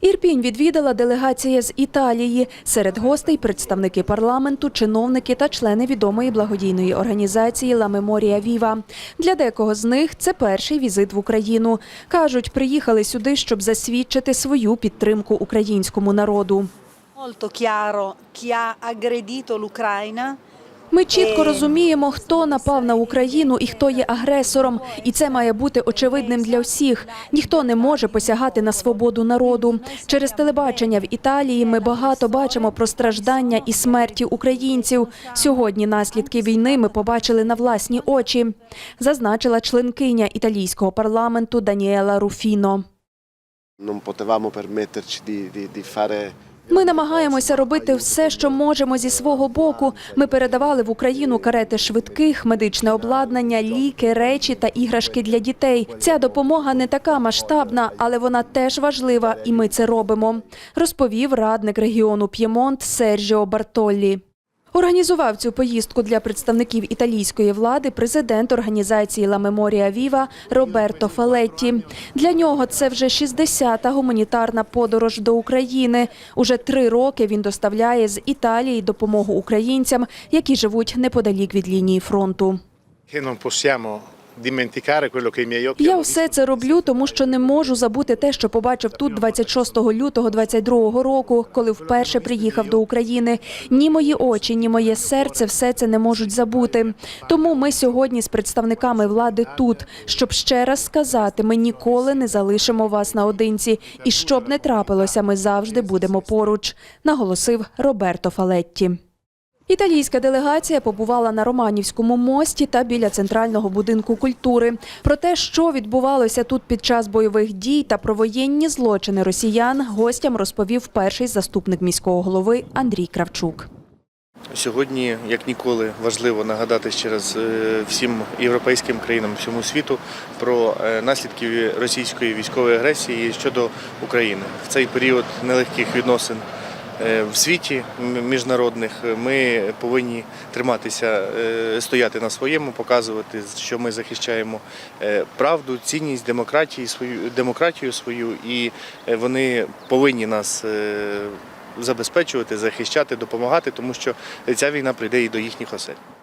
Ірпінь відвідала делегація з Італії. Серед гостей представники парламенту, чиновники та члени відомої благодійної організації «Ла Меморія Віва». Для декого з них це перший візит в Україну. Кажуть, приїхали сюди, щоб засвідчити свою підтримку українському народу. molto chiaro chi ha aggredito Ми чітко розуміємо, хто напав на Україну і хто є агресором, і це має бути очевидним для всіх. Ніхто не може посягати на свободу народу. Через телебачення в Італії ми багато бачимо про страждання і смерті українців. Сьогодні наслідки війни ми побачили на власні очі, зазначила членкиня італійського парламенту Даніела Руфіно. non potevamo permetterci di, di- di fare Ми намагаємося робити все, що можемо зі свого боку. Ми передавали в Україну карети швидких, медичне обладнання, ліки, речі та іграшки для дітей. Ця допомога не така масштабна, але вона теж важлива, і ми це робимо. Розповів радник регіону П'ємонт Сержіо Бартоллі. Організував цю поїздку для представників італійської влади президент організації «Ла Меморія Віва» Роберто Фалетті. Для нього це вже 60-та гуманітарна подорож до України. Уже три роки він доставляє з Італії допомогу українцям, які живуть неподалік від лінії фронту. Я все це роблю, тому що не можу забути те, що побачив тут 26 лютого 22 року, коли вперше приїхав до України. Ні мої очі, ні моє серце все це не можуть забути. Тому ми сьогодні з представниками влади тут, щоб ще раз сказати, ми ніколи не залишимо вас наодинці. І щоб не трапилося, ми завжди будемо поруч, наголосив Роберто Фалетті. Італійська делегація побувала на Романівському мості та біля центрального будинку культури. Про те, що відбувалося тут під час бойових дій та про воєнні злочини росіян, гостям розповів перший заступник міського голови Андрій Кравчук. Сьогодні, як ніколи, важливо нагадати ще раз е, всім європейським країнам, всьому світу про е, наслідки російської військової агресії щодо України. В цей період нелегких відносин в світі міжнародних ми повинні триматися, е, стояти на своєму, показувати, що ми захищаємо е, правду, цінність демократії свою демократію свою, і е, вони повинні нас. е, забезпечувати, захищати, допомагати, тому що ця війна прийде і до їхніх осель.